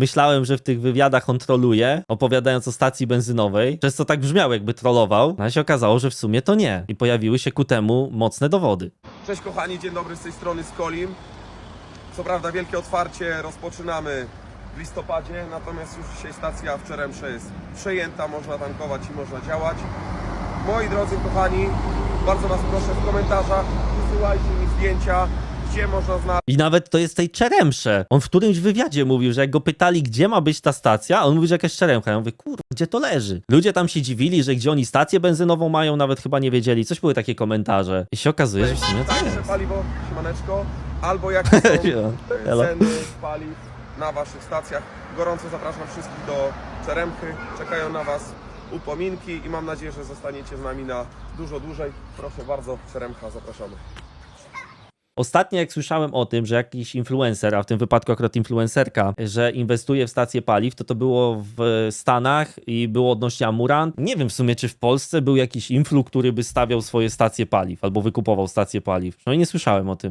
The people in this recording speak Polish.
myślałem, że w tych wywiadach on troluje, opowiadając o stacji benzynowej, przez co tak brzmiał, jakby trollował, no ale się okazało, że w sumie to nie. I pojawiły się ku temu mocne dowody. Cześć kochani, dzień dobry z tej strony z Kolim. Co prawda wielkie otwarcie rozpoczynamy w listopadzie, natomiast już dzisiaj stacja w Czeremsze jest przejęta, można tankować i można działać. Moi drodzy kochani, bardzo Was proszę w komentarzach wysyłajcie mi zdjęcia, gdzie można znaleźć I nawet to jest tej Czeremsze. On w którymś wywiadzie mówił, że jak go pytali, gdzie ma być ta stacja, on mówi, że jakaś Czeremcha. Ja mówię, kurwa, gdzie to leży? Ludzie tam się dziwili, że gdzie oni stację benzynową mają, nawet chyba nie wiedzieli. Coś były takie komentarze. I się okazuje, że w sumie to tańsze jest. paliwo, siemaneczko, albo jakie są Elo. ceny paliw na Waszych stacjach. Gorąco zapraszam wszystkich do Czeremchy. Czekają na Was upominki i mam nadzieję, że zostaniecie z nami na dużo dłużej. Proszę bardzo, Czeremcha, zapraszamy. Ostatnio jak słyszałem o tym, że jakiś influencer, a w tym wypadku akurat influencerka, że inwestuje w stacje paliw, to to było w Stanach i było odnośnie Amurant. Nie wiem w sumie, czy w Polsce był jakiś influ, który by stawiał swoje stacje paliw albo wykupował stacje paliw. No i nie słyszałem o tym.